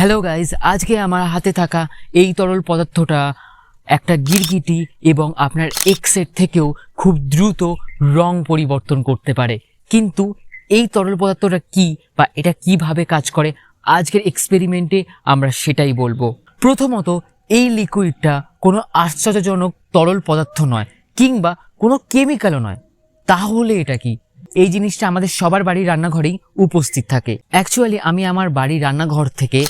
Hello guys আজকে আমার হাতে থাকা এই তরল পদার্থটা একটা গিরগিটি এবং আপনার এক্সের থেকেও খুব দ্রুত রং পরিবর্তন করতে পারে। কিন্তু এই তরল পদার্থটা কি বা এটা কীভাবে কাজ করে, আজকের এক্সপেরিমেন্টে আমরা সেটাই বলব। প্রথমত, এই লিকুইডটা কোনো আশ্চর্যজনক তরল পদার্থ নয়, কিংবা কোনো কেমিক্যালও নয়। তাহলে এটা কি? এই জিনিসটা আমাদের সবার বাড়ির রান্নাঘরেই উপস্থিত থাকে। অ্যাকচুয়ালি আমি আমার বাড়ির রান্নাঘর থেকে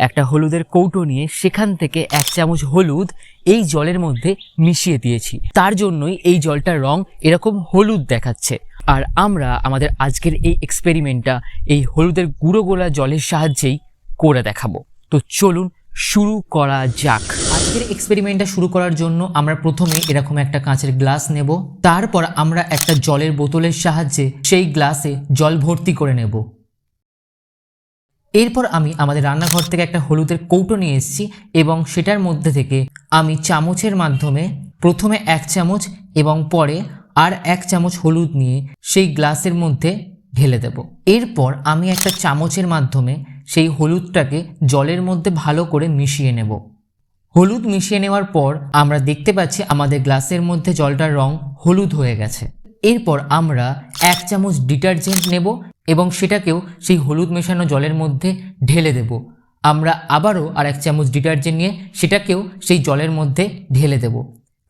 একটা হলুদের কৌটো নিয়ে সেখান থেকে এক চামচ হলুদ এই জলের মধ্যে মিশিয়ে দিয়েছি। তার জন্যই এই জলটার রং এরকম হলুদ দেখাচ্ছে। আর আমরা আমাদের আজকের এই এক্সপেরিমেন্টটা এই হলুদের গুঁড়ো গোলা জলের সাহায্যেই করে দেখাবো। তো চলুন শুরু করা যাক। আজকের এক্সপেরিমেন্টটা শুরু করার জন্য আমরা প্রথমে এরকম একটা কাঁচের গ্লাস নেব। তারপর আমরা একটা জলের বোতলের সাহায্যে সেই গ্লাসে জল ভর্তি করে নেব। এরপর আমি আমাদের রান্নাঘর থেকে একটা হলুদের কৌটো নিয়ে এসেছি এবং সেটার মধ্যে থেকে আমি চামচের মাধ্যমে প্রথমে এক চামচ এবং পরে আর এক চামচ হলুদ নিয়ে সেই গ্লাসের মধ্যে ঢেলে দেব। এরপর আমি একটা চামচের মাধ্যমে সেই হলুদটাকে জলের মধ্যে ভালো করে মিশিয়ে নেব। হলুদ মিশিয়ে নেওয়ার পর আমরা দেখতে পাচ্ছি আমাদের গ্লাসের মধ্যে জলটার রং হলুদ হয়ে গেছে। এরপর আমরা এক চামচ ডিটারজেন্ট নেব এবং সেটাকেও সেই হলুদ মেশানো জলের মধ্যে ঢেলে দেব। আমরা আবারও আর এক চামচ ডিটারজেন্ট নিয়ে সেটাকেও সেই জলের মধ্যে ঢেলে দেব।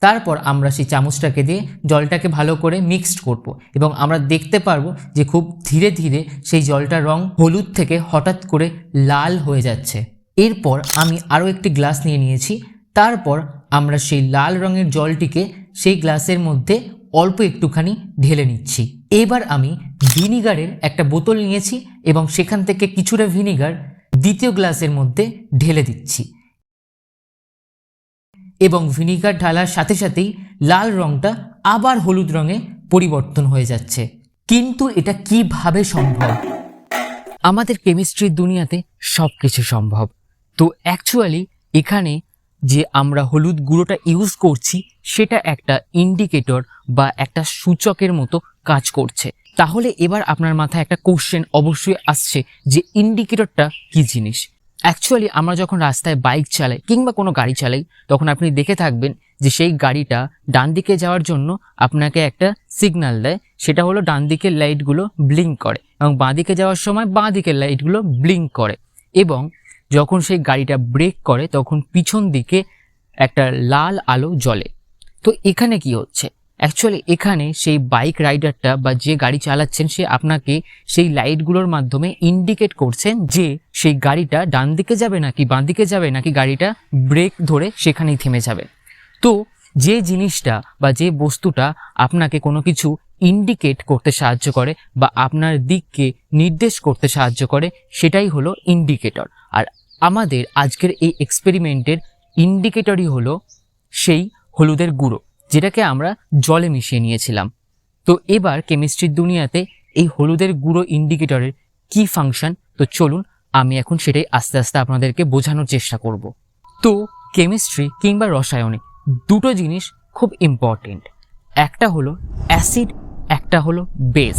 তারপর আমরা সেই চামচটাকে দিয়ে জলটাকে ভালো করে মিক্সড করব এবং আমরা দেখতে পারব যে খুব ধীরে ধীরে সেই জলটার রং হলুদ থেকে হঠাৎ করে লাল হয়ে যাচ্ছে। এরপর আমি আরও একটি গ্লাস নিয়ে নিয়েছি। তারপর আমরা সেই লাল রঙের জলটিকে সেই গ্লাসের মধ্যে অল্প একটুখানি ঢেলে নিচ্ছি। এবার আমি ভিনিগারের একটা বোতল নিয়েছি এবং সেখান থেকে কিছুটা ভিনিগার দ্বিতীয় গ্লাসের মধ্যে ঢেলে দিচ্ছি। এবং ভিনিগার ঢালার সাথে সাথেই লাল রঙটা আবার হলুদ রঙে পরিবর্তন হয়ে যাচ্ছে। কিন্তু এটা কীভাবে সম্ভব? আমাদের কেমিস্ট্রির দুনিয়াতে সব কিছু সম্ভব। তো অ্যাকচুয়ালি এখানে যে আমরা হলুদ গুঁড়োটা ইউজ করছি, সেটা একটা ইন্ডিকেটর বা একটা সূচকের মতো কাজ করছে। তাহলে এবার আপনার মাথায় একটা কোশ্চেন অবশ্যই আসছে যে ইন্ডিকেটরটা কি জিনিস? অ্যাকচুয়ালি আমরা যখন রাস্তায় বাইক চালাই কিংবা কোনো গাড়ি চালাই, তখন আপনি দেখে থাকবেন যে সেই গাড়িটা ডান দিকে যাওয়ার জন্য আপনাকে একটা সিগন্যাল দেয়। সেটা হলো ডান দিকের লাইটগুলো ব্লিঙ্ক করে এবং বাঁ দিকে যাওয়ার সময় বাঁ দিকের লাইটগুলো ব্লিঙ্ক করে। এবং যখন সেই গাড়িটা ব্রেক করে, তখন পিছন দিকে একটা লাল আলো জ্বলে। তো এখানে কি হচ্ছে? অ্যাকচুয়ালি এখানে সেই বাইক রাইডারটা বা যে গাড়ি চালাচ্ছেন, সে আপনাকে সেই লাইটগুলোর মাধ্যমে ইন্ডিকেট করছেন যে সেই গাড়িটা ডান দিকে যাবে নাকি বাঁ দিকে যাবে, নাকি গাড়িটা ব্রেক ধরে সেখানেই থেমে যাবে। তো যে জিনিসটা বা যে বস্তুটা আপনাকে কোনো কিছু ইন্ডিকেট করতে সাহায্য করে বা আপনার দিককে নির্দেশ করতে সাহায্য করে, সেটাই হলো ইন্ডিকেটর আর আমাদের আজকের এই এক্সপেরিমেন্টের ইন্ডিকেটরই হলো সেই হলুদের গুঁড়ো, যেটাকে আমরা জলে মিশিয়ে নিয়েছিলাম। তো এবার কেমিস্ট্রির দুনিয়াতে এই হলুদের গুঁড়ো ইন্ডিকেটরের কি ফাংশন তো চলুন, আমি এখন সেটাই আস্তে আস্তে আপনাদেরকে বোঝানোর চেষ্টা করব। তো কেমিস্ট্রি কিংবা রসায়নে দুটো জিনিস খুব ইম্পর্টেন্ট একটা হলো অ্যাসিড একটা হলো বেস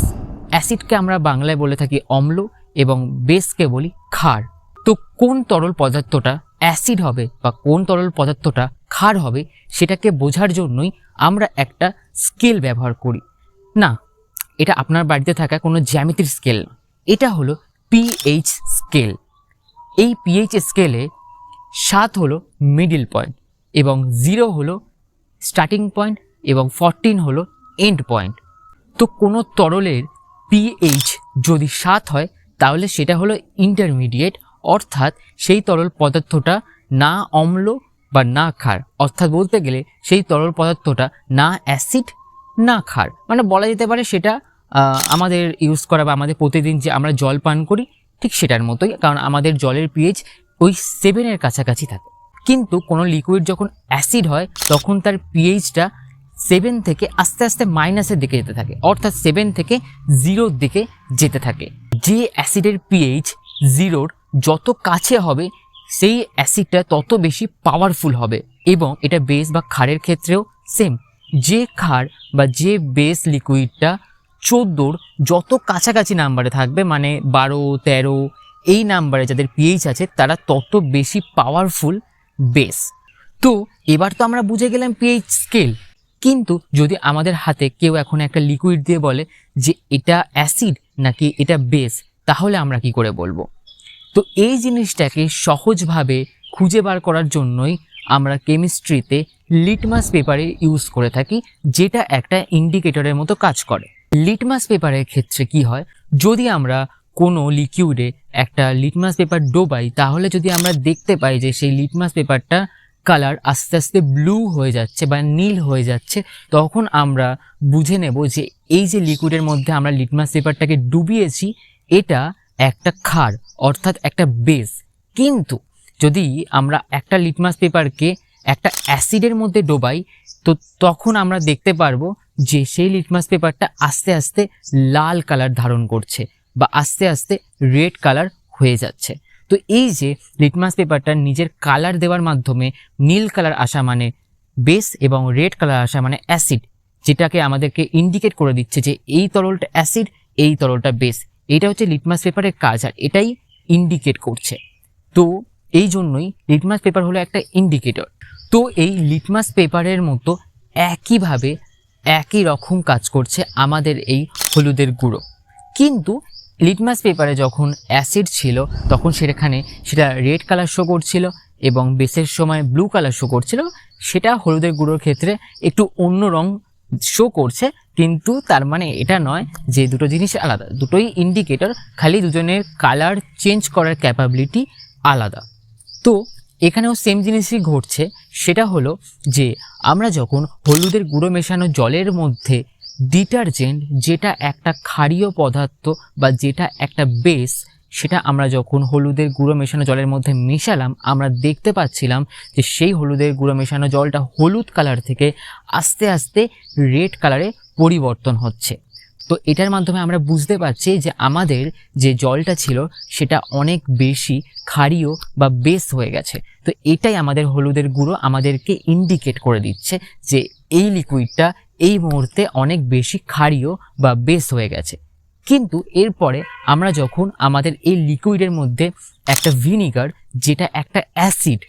অ্যাসিডকে আমরা বাংলায় বলে থাকি অম্ল এবং বেসকে বলি ক্ষার। তো কোন তরল পদার্থটা অ্যাসিড হবে বা কোন তরল পদার্থটা ক্ষার হবে সেটাকে বোঝার জন্যই আমরা একটা স্কেল ব্যবহার করি। না, এটা আপনার বাড়িতে থাকা কোনো জ্যামিতির স্কেল এটা হলো পিএইচ স্কেল। এই পিএইচ স্কেলে সাত হলো মিডিল পয়েন্ট এবং জিরো হলো স্টার্টিং পয়েন্ট এবং ফরটিন হলো এন্ড পয়েন্ট তো কোনো তরলের পিএইচ যদি সাত হয়, তাহলে সেটা হলো ইন্টারমিডিয়েট অর্থাৎ সেই তরল পদার্থটা না অম্ল বা না ক্ষার। অর্থাৎ বলতে গেলে সেই তরল পদার্থটা না অ্যাসিড, না ক্ষার। মানে বলা যেতে পারে সেটা আমাদের ইউজ করা বা আমাদের প্রতিদিন যে আমরা জল পান করি, ঠিক সেটার মতোই। কারণ আমাদের জলের পিএইচ ওই সেভেনের কাছাকাছি থাকে। কিন্তু কোনো লিকুইড যখন অ্যাসিড হয়, তখন তার পিএইচটা সেভেন থেকে আস্তে আস্তে মাইনাসের দিকে যেতে থাকে। অর্থাৎ সেভেন থেকে জিরোর দিকে যেতে থাকে। যে অ্যাসিডের পিএইচ জিরোর যত কাছে হবে, সেই অ্যাসিডটা তত বেশি পাওয়ারফুল হবে এবং এটা বেস বা ক্ষারের ক্ষেত্রেও সেম যে ক্ষার বা যে বেস লিকুইডটা চোদ্দোর যত কাছাকাছি নাম্বারে থাকবে মানে বারো, তেরো, এই নাম্বারে যাদের পিএইচ আছে, তারা তত বেশি পাওয়ারফুল বেস তো এবার তো আমরা বুঝে গেলাম পিএইচ স্কেল কিন্তু যদি আমাদের হাতে কেউ এখন একটা লিকুইড দিয়ে বলে যে এটা অ্যাসিড নাকি এটা বেস তাহলে আমরা কি করে বলব? তো এই জিনিসটাকে সহজভাবে খুঁজে বার করার জন্যই আমরা কেমিস্ট্রিতে লিটমাস পেপারে ইউজ করে থাকি, যেটা একটা ইন্ডিকেটরের মতো কাজ করে। লিটমাস পেপারের ক্ষেত্রে কি হয়, যদি আমরা কোনো লিকুইডে একটা লিটমাস পেপার ডোবাই, তাহলে যদি আমরা দেখতে পাই যে সেই লিটমাস পেপারটা কালার আস্তে আস্তে ব্লু হয়ে যাচ্ছে বা নীল হয়ে যাচ্ছে, তখন আমরা বুঝে নেব যে এই যে লিকুইডের মধ্যে আমরা লিটমাস পেপারটাকে ডুবিয়েছি, এটা একটা ক্ষার অর্থাৎ একটা বেস কিন্তু যদি আমরা একটা লিটমাস পেপারকে একটা অ্যাসিডের মধ্যে ডোবাই, তো তখন আমরা দেখতে পারব যে সেই লিটমাস পেপারটা আস্তে আস্তে লাল কালার ধারণ করছে বা আস্তে আস্তে রেড কালার হয়ে যাচ্ছে। তো এই যে লিটমাস পেপারটা নিজের কালার দেওয়ার মাধ্যমে নীল কালার আসা মানে বেস এবং রেড কালার আসা মানে অ্যাসিড যেটাকে আমাদেরকে ইন্ডিকেট করে দিচ্ছে যে এই তরলটা অ্যাসিড এই তরলটা বেস এটা হচ্ছে লিটমাস পেপারের কাজ আর এটাই ইন্ডিকেট করছে। তো এই জন্যই লিটমাস পেপার হলো একটা ইন্ডিকেটর তো এই লিটমাস পেপারের মতো একইভাবে একই রকম কাজ করছে আমাদের এই হলুদের গুঁড়ো। কিন্তু লিটমাস পেপারে যখন অ্যাসিড ছিল, তখন সেখানে সেটা রেড কালার শো করছিল এবং বেসের সময় ব্লু কালার শো করছিল, সেটা হলুদের গুঁড়োর ক্ষেত্রে একটু অন্য রং শো করছে, কিন্তু তার মানে এটা নয় যে দুটো জিনিস আলাদা। দুটোই ইন্ডিকেটর খালি দুজনের কালার চেঞ্জ করার ক্যাপাবিলিটি আলাদা। তো এখানেও সেম জিনিসই ঘটছে, সেটা হলো যে আমরা যখন হলুদের গুঁড়ো মেশানো জলের মধ্যে ডিটারজেন্ট যেটা একটা ক্ষারীয় পদার্থ বা যেটা একটা বেস সেটা আমরা যখন হলুদের গুঁড়ো মেশানো জলের মধ্যে মেশালাম, আমরা দেখতে পাচ্ছিলাম যে সেই হলুদের গুঁড়ো মেশানো জলটা হলুদ কালার থেকে আস্তে আস্তে রেড কালারে পরিবর্তন হচ্ছে। তো এটার মাধ্যমে আমরা বুঝতে পারছি যে আমাদের যে জলটা ছিল সেটা অনেক বেশি ক্ষারীয় বা বেস হয়ে গেছে। তো এটাই আমাদের হলুদের গুঁড়ো আমাদেরকে ইন্ডিকেট করে দিচ্ছে যে এই লিকুইডটা এই মুহূর্তে অনেক বেশি ক্ষারীয় বা বেস হয়ে গেছে। কিন্তু এরপরে আমরা যখন আমাদের এই লিকুইডের মধ্যে একটা ভিনিগার যেটা একটা অ্যাসিড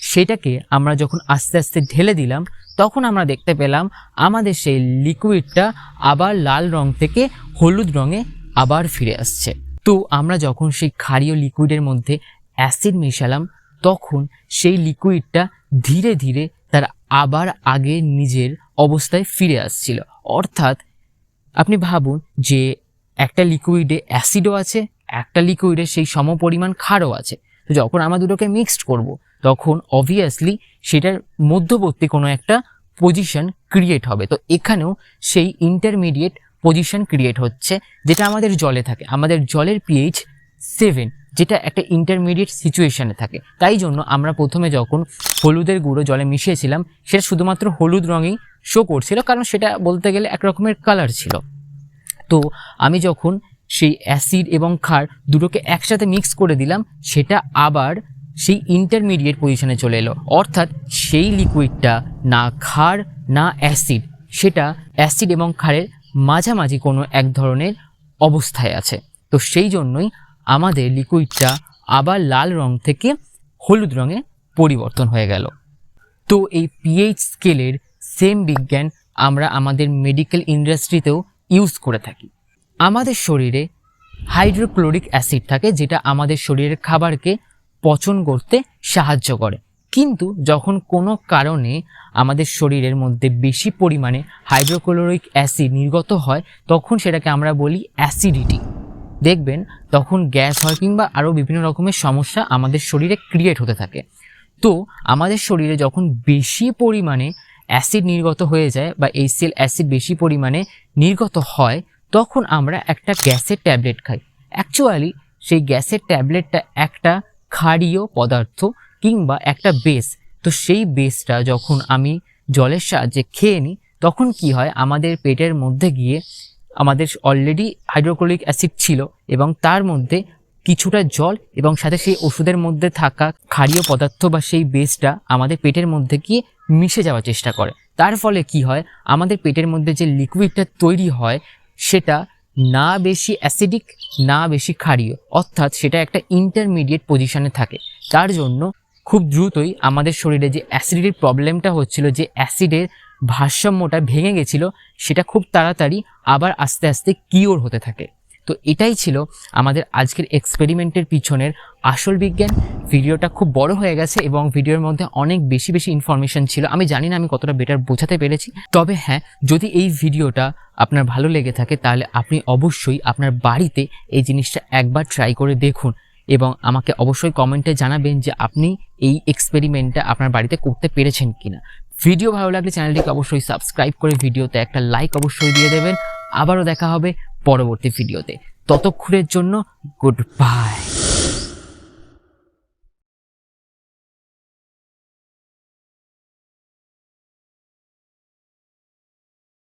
সেটাকে আমরা যখন আস্তে আস্তে ঢেলে দিলাম, তখন আমরা দেখতে পেলাম আমাদের সেই লিকুইডটা আবার লাল রং থেকে হলুদ রঙে আবার ফিরে আসছে। তো আমরা যখন সেই ক্ষারীয় লিকুইডের মধ্যে অ্যাসিড মেশালাম, তখন সেই লিকুইডটা ধীরে ধীরে তার আবার আগে নিজের অবস্থায় ফিরে আসছিল। অর্থাৎ আপনি ভাবুন যে একটা লিকুইডে অ্যাসিডও আছে, একটা লিকুইডে সেই সমপরিমাণ ক্ষারও আছে। তো যখন আমরা দুটোকে মিক্সড করব, তখন অবভিয়াসলি সেটার মধ্যবর্তী কোনো একটা পজিশন ক্রিয়েট হবে। তো এখানেও সেই ইন্টারমিডিয়েট পজিশন ক্রিয়েট হচ্ছে, যেটা আমাদের জলে থাকে। আমাদের জলের পিএইচ সেভেন যেটা একটা ইন্টারমিডিয়েট সিচুয়েশানে থাকে। তাই জন্য আমরা প্রথমে যখন হলুদের গুঁড়ো জলে মিশিয়েছিলাম, সেটা শুধুমাত্র হলুদ রঙেই শো করছিল, কারণ সেটা বলতে গেলে এক রকমের কালার ছিল। তো আমি যখন সেই অ্যাসিড এবং ক্ষার দুটোকে একসাথে মিক্স করে দিলাম, সেটা আবার সেই ইন্টারমিডিয়েট পজিশনে চলে এলো। অর্থাৎ সেই লিকুইডটা না ক্ষার, না অ্যাসিড, সেটা অ্যাসিড এবং ক্ষারের মাঝামাঝি কোনো এক ধরনের অবস্থায় আছে। তো সেই জন্যই আমাদের লিকুইডটা আবার লাল রং থেকে হলুদ রঙে পরিবর্তন হয়ে গেল। তো এই পিএইচ স্কেলের সেম বিজ্ঞান আমরা আমাদের মেডিকেল ইন্ডাস্ট্রিতেও ইউজ করে থাকি। আমাদের শরীরে হাইড্রোক্লোরিক অ্যাসিড থাকে, যেটা আমাদের শরীরের খাবারকে পচন করতে সাহায্য করে। কিন্তু যখন কোনো কারণে আমাদের শরীরের মধ্যে বেশি পরিমাণে হাইড্রোক্লোরিক অ্যাসিড নির্গত হয়, তখন সেটাকে আমরা বলি অ্যাসিডিটি। দেখবেন, তখন গ্যাস হয় কিংবা আরও বিভিন্ন রকমের সমস্যা আমাদের শরীরে ক্রিয়েট হতে থাকে। তো আমাদের শরীরে যখন বেশি পরিমাণে অ্যাসিড নির্গত হয়ে যায় বা এইচসিএল অ্যাসিড বেশি পরিমাণে নির্গত হয়, তখন আমরা একটা গ্যাসের ট্যাবলেট খাই। অ্যাকচুয়ালি সেই গ্যাসের ট্যাবলেটটা একটা ক্ষারীয় পদার্থ কিংবা একটা বেস তো সেই বেসটা যখন আমি জলের সাহায্যে খেয়ে নিই, তখন কি হয়, আমাদের পেটের মধ্যে গিয়ে আমাদের অলরেডি হাইড্রোক্লোরিক অ্যাসিড ছিল এবং তার মধ্যে কিছুটা জল এবং সাথে সেই ওষুধের মধ্যে থাকা ক্ষারীয় পদার্থ বা সেই বেসটা আমাদের পেটের মধ্যে গিয়ে মিশে যাওয়ার চেষ্টা করে। তার ফলে কি হয়? আমাদের পেটের মধ্যে যে লিকুইডটা তৈরি হয়, সেটা না বেশি অ্যাসিডিক, না বেশি ক্ষারীয়। অর্থাৎ সেটা একটা ইন্টারমিডিয়েট পজিশনে থাকে। তার জন্য খুব দ্রুতই আমাদের শরীরে যে অ্যাসিডিটির প্রবলেমটা হচ্ছিল, যে অ্যাসিডের ভারসাম্যটা ভেঙে গেছিল, সেটা খুব তাড়াতাড়ি আবার আস্তে আস্তে কিওর হতে থাকে। তো এটাই ছিল আমাদের আজকের এক্সপেরিমেন্টের পিছনের আসল বিজ্ঞান। ভিডিওটা খুব বড় হয়ে গেছে এবং ভিডিওর মধ্যে অনেক বেশি বেশি ইনফরমেশন ছিল। আমি জানি না আমি কতটা বেটার বোঝাতে পেরেছি। তবে হ্যাঁ যদি এই ভিডিওটা আপনার ভালো লেগে থাকে, তাহলে আপনি অবশ্যই আপনার বাড়িতে এই জিনিসটা একবার ট্রাই করে দেখুন এবং আমাকে অবশ্যই কমেন্টে জানাবেন যে আপনি এই এক্সপেরিমেন্টটা আপনার বাড়িতে করতে পেরেছেন কিনা। ভিডিও ভালো লাগলে চ্যানেলটিকে অবশ্যই সাবস্ক্রাইব করে ভিডিওতে একটা লাইক অবশ্যই দিয়ে দেবেন। আবারও দেখা হবে পরবর্তী ভিডিওতে। ততক্ষণের জন্য গুড বাই